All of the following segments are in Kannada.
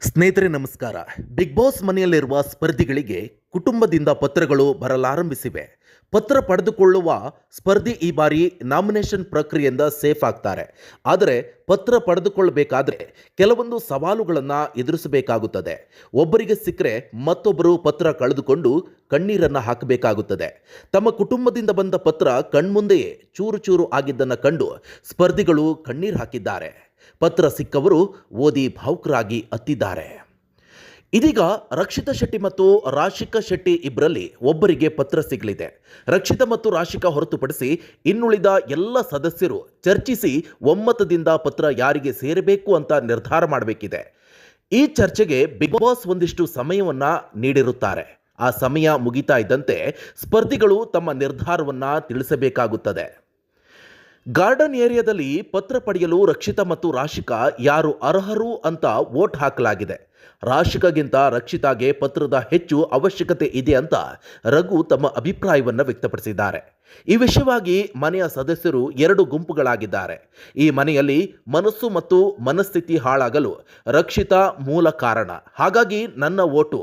ಸ್ನೇಹಿತರೆ ನಮಸ್ಕಾರ. ಬಿಗ್ ಬಾಸ್ ಮನೆಯಲ್ಲಿರುವ ಸ್ಪರ್ಧಿಗಳಿಗೆ ಕುಟುಂಬದಿಂದ ಪತ್ರಗಳು ಬರಲಾರಂಭಿಸಿವೆ. ಪತ್ರ ಪಡೆದುಕೊಳ್ಳುವ ಸ್ಪರ್ಧಿ ಈ ಬಾರಿ ನಾಮಿನೇಷನ್ ಪ್ರಕ್ರಿಯೆಯಿಂದ ಸೇಫ್ ಆಗ್ತಾರೆ. ಆದರೆ ಪತ್ರ ಪಡೆದುಕೊಳ್ಳಬೇಕಾದ್ರೆ ಕೆಲವೊಂದು ಸವಾಲುಗಳನ್ನು ಎದುರಿಸಬೇಕಾಗುತ್ತದೆ. ಒಬ್ಬರಿಗೆ ಸಿಕ್ಕರೆ ಮತ್ತೊಬ್ಬರು ಪತ್ರ ಕಳೆದುಕೊಂಡು ಕಣ್ಣೀರನ್ನು ಹಾಕಬೇಕಾಗುತ್ತದೆ. ತಮ್ಮ ಕುಟುಂಬದಿಂದ ಬಂದ ಪತ್ರ ಕಣ್ಮುಂದೆಯೇ ಚೂರು ಚೂರು ಆಗಿದ್ದನ್ನು ಕಂಡು ಸ್ಪರ್ಧಿಗಳು ಕಣ್ಣೀರು ಹಾಕಿದ್ದಾರೆ. ಪತ್ರ ಸಿಕ್ಕವರು ಓದಿ ಭಾವುಕರಾಗಿ ಅತ್ತಿದ್ದಾರೆ ಇದೀಗ ರಕ್ಷಿತಾ ಶೆಟ್ಟಿ ಮತ್ತು ರಾಶಿಕಾ ಶೆಟ್ಟಿ ಇಬ್ಬರಲ್ಲಿ ಒಬ್ಬರಿಗೆ ಪತ್ರ ಸಿಗಲಿದೆ. ರಕ್ಷಿತಾ ಮತ್ತು ರಾಶಿಕಾ ಹೊರತುಪಡಿಸಿ ಇನ್ನುಳಿದ ಎಲ್ಲ ಸದಸ್ಯರು ಚರ್ಚಿಸಿ ಒಮ್ಮತದಿಂದ ಪತ್ರ ಯಾರಿಗೆ ಸೇರಬೇಕು ಅಂತ ನಿರ್ಧಾರ ಮಾಡಬೇಕಿದೆ. ಈ ಚರ್ಚೆಗೆ ಬಿಗ್ ಬಾಸ್ ಒಂದಿಷ್ಟು ಸಮಯವನ್ನ ನೀಡಿರುತ್ತಾರೆ. ಆ ಸಮಯ ಮುಗಿತಾ ಇದ್ದಂತೆ ಸ್ಪರ್ಧಿಗಳು ತಮ್ಮ ನಿರ್ಧಾರವನ್ನ ತಿಳಿಸಬೇಕಾಗುತ್ತದೆ. ಗಾರ್ಡನ್ ಏರಿಯಾದಲ್ಲಿ ಪತ್ರ ಪಡೆಯಲು ರಕ್ಷಿತಾ ಮತ್ತು ರಾಶಿಕಾ ಯಾರು ಅರ್ಹರು ಅಂತ ವೋಟ್ ಹಾಕಲಾಗಿದೆ. ರಾಶಿಕಾಗಿಂತ ರಕ್ಷಿತಾಗೆ ಪತ್ರದ ಹೆಚ್ಚು ಅವಶ್ಯಕತೆ ಇದೆ ಅಂತ ರಘು ತಮ್ಮ ಅಭಿಪ್ರಾಯವನ್ನು ವ್ಯಕ್ತಪಡಿಸಿದ್ದಾರೆ. ಈ ವಿಷಯವಾಗಿ ಮನೆಯ ಸದಸ್ಯರು ಎರಡು ಗುಂಪುಗಳಾಗಿದ್ದಾರೆ. ಈ ಮನೆಯಲ್ಲಿ ಮನಸ್ಸು ಮತ್ತು ಮನಸ್ಥಿತಿ ಹಾಳಾಗಲು ರಕ್ಷಿತಾ ಮೂಲ ಕಾರಣ. ಹಾಗಾಗಿ ನನ್ನ ಓಟು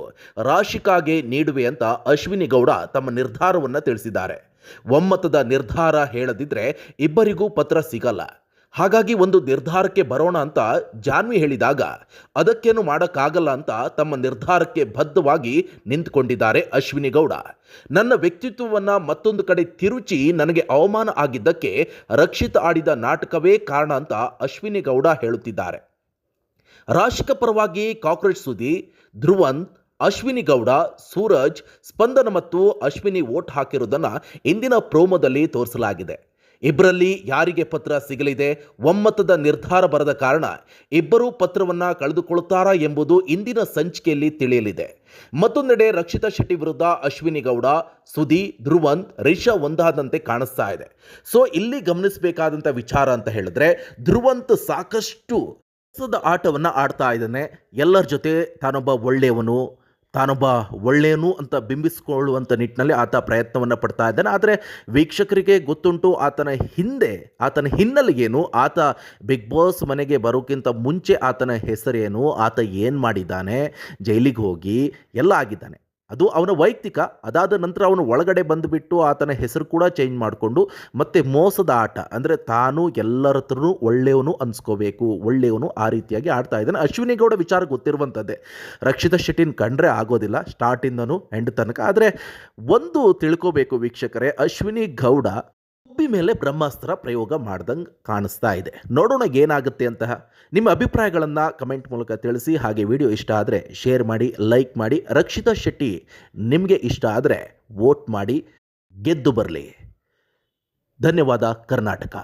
ರಾಶಿಕಾಗೆ ನೀಡುವೆ ಅಂತ ಅಶ್ವಿನಿ ಗೌಡ ತಮ್ಮ ನಿರ್ಧಾರವನ್ನು ತಿಳಿಸಿದ್ದಾರೆ. ಒಮ್ಮತದ ನಿರ್ಧಾರ ಹೇಳದಿದ್ರೆ ಇಬ್ಬರಿಗೂ ಪತ್ರ ಸಿಗಲ್ಲ. ಹಾಗಾಗಿ ಒಂದು ನಿರ್ಧಾರಕ್ಕೆ ಬರೋಣ ಅಂತ ಜಾನ್ವಿ ಹೇಳಿದಾಗ, ಅದಕ್ಕೇನು ಮಾಡೋಕ್ಕಾಗಲ್ಲ ಅಂತ ತಮ್ಮ ನಿರ್ಧಾರಕ್ಕೆ ಬದ್ಧವಾಗಿ ನಿಂತುಕೊಂಡಿದ್ದಾರೆ ಅಶ್ವಿನಿ ಗೌಡ. ನನ್ನ ವ್ಯಕ್ತಿತ್ವವನ್ನು ಮತ್ತೊಂದು ಕಡೆ ತಿರುಚಿ ನನಗೆ ಅವಮಾನ ಆಗಿದ್ದಕ್ಕೆ ರಕ್ಷಿತ್ ಆಡಿದ ನಾಟಕವೇ ಕಾರಣ ಅಂತ ಅಶ್ವಿನಿ ಗೌಡ ಹೇಳುತ್ತಿದ್ದಾರೆ. ರಾಶಿಕ ಪರವಾಗಿ ಕಾಕ್ರೋಚ್ ಸುದ್ದಿ ಧ್ರುವಂತ್ ಅಶ್ವಿನಿ ಗೌಡ, ಸೂರಜ್, ಸ್ಪಂದನ ಮತ್ತು ಅಶ್ವಿನಿ ವೋಟ್ ಹಾಕಿರುವುದನ್ನು ಇಂದಿನ ಪ್ರೋಮೋದಲ್ಲಿ ತೋರಿಸಲಾಗಿದೆ. ಇಬ್ಬರಲ್ಲಿ ಯಾರಿಗೆ ಪತ್ರ ಸಿಗಲಿದೆ? ಒಮ್ಮತದ ನಿರ್ಧಾರ ಬರದ ಕಾರಣ ಇಬ್ಬರೂ ಪತ್ರವನ್ನು ಕಳೆದುಕೊಳ್ಳುತ್ತಾರಾ ಎಂಬುದು ಇಂದಿನ ಸಂಚಿಕೆಯಲ್ಲಿ ತಿಳಿಯಲಿದೆ. ಮತ್ತೊಂದೆಡೆ ರಕ್ಷಿತಾ ಶೆಟ್ಟಿ ವಿರುದ್ಧ ಅಶ್ವಿನಿ ಗೌಡ ಸುದಿ ಧ್ರುವಂತ್, ರಿಷಾ ಒಂದಾದಂತೆ ಕಾಣಿಸ್ತಾ ಇದೆ. ಸೊ, ಇಲ್ಲಿ ಗಮನಿಸಬೇಕಾದಂಥ ವಿಚಾರ ಅಂತ ಹೇಳಿದ್ರೆ, ಧ್ರುವಂತ್ ಸಾಕಷ್ಟು ಆಟವನ್ನು ಆಡ್ತಾ ಇದ್ದಾನೆ. ಎಲ್ಲರ ಜೊತೆ ತಾನೊಬ್ಬ ಒಳ್ಳೆಯವನು. ತಾನೊಬ್ಬ ಒಳ್ಳೆಯನು ಅಂತ ಬಿಂಬಿಸಿಕೊಳ್ಳುವಂಥ ನಿಟ್ಟಿನಲ್ಲಿ ಆತ ಪ್ರಯತ್ನವನ್ನು ಪಡ್ತಾ ಇದ್ದಾನೆ. ಆದರೆ ವೀಕ್ಷಕರಿಗೆ ಗೊತ್ತುಂಟು, ಆತನ ಹಿಂದೆ, ಆತನ ಹಿನ್ನೆಲೆ ಏನು ಆತ ಬಿಗ್ ಬಾಸ್ ಮನೆಗೆ ಬರೋಕ್ಕಿಂತ ಮುಂಚೆ ಆತನ ಹೆಸರೇನು, ಆತ ಏನು ಮಾಡಿದ್ದಾನೆ, ಜೈಲಿಗೆ ಹೋಗಿ ಎಲ್ಲ ಆಗಿದ್ದಾನೆ. ಅದು ಅವನ ವೈಯಕ್ತಿಕ, ಅದಾದ ನಂತರ ಅವನು ಒಳಗಡೆ ಬಂದುಬಿಟ್ಟು ಆತನ ಹೆಸರು ಕೂಡ ಚೇಂಜ್ ಮಾಡಿಕೊಂಡು ಮತ್ತೆ ಮೋಸದ ಆಟ, ಅಂದರೆ ತಾನು ಎಲ್ಲರ ಹತ್ರನು ಒಳ್ಳೆಯವನು ಅನ್ಸ್ಕೋಬೇಕು, ಒಳ್ಳೆಯವನು ಆ ರೀತಿಯಾಗಿ ಆಡ್ತಾ ಇದ್ದಾನೆ. ಅಶ್ವಿನಿ ಗೌಡ ವಿಚಾರ ಗೊತ್ತಿರುವಂಥದ್ದೇ ರಕ್ಷಿತ ಶೆಟ್ಟಿನ ಕಂಡ್ರೆ ಆಗೋದಿಲ್ಲ ಸ್ಟಾರ್ಟಿಂದನು ಎಂಡ್ ತನಕ. ಆದರೆ ಒಂದು ತಿಳ್ಕೋಬೇಕು ವೀಕ್ಷಕರೇ, ಅಶ್ವಿನಿ ಗೌಡ ಹುಬ್ಬಿ ಮೇಲೆ ಬ್ರಹ್ಮಾಸ್ತ್ರ ಪ್ರಯೋಗ ಮಾಡ್ದಂಗೆ ಕಾಣಿಸ್ತಾ ಇದೆ. ನೋಡೋಣ ಏನಾಗುತ್ತೆ ಅಂತ ನಿಮ್ಮ ಅಭಿಪ್ರಾಯಗಳನ್ನು ಕಮೆಂಟ್ ಮೂಲಕ ತಿಳಿಸಿ. ಹಾಗೆ ವಿಡಿಯೋ ಇಷ್ಟ ಆದರೆ ಶೇರ್ ಮಾಡಿ, ಲೈಕ್ ಮಾಡಿ. ರಕ್ಷಿತಾ ಶೆಟ್ಟಿ ನಿಮಗೆ ಇಷ್ಟ ಆದರೆ ವೋಟ್ ಮಾಡಿ ಗೆದ್ದು ಬರಲಿ. ಧನ್ಯವಾದ, ಕರ್ನಾಟಕ.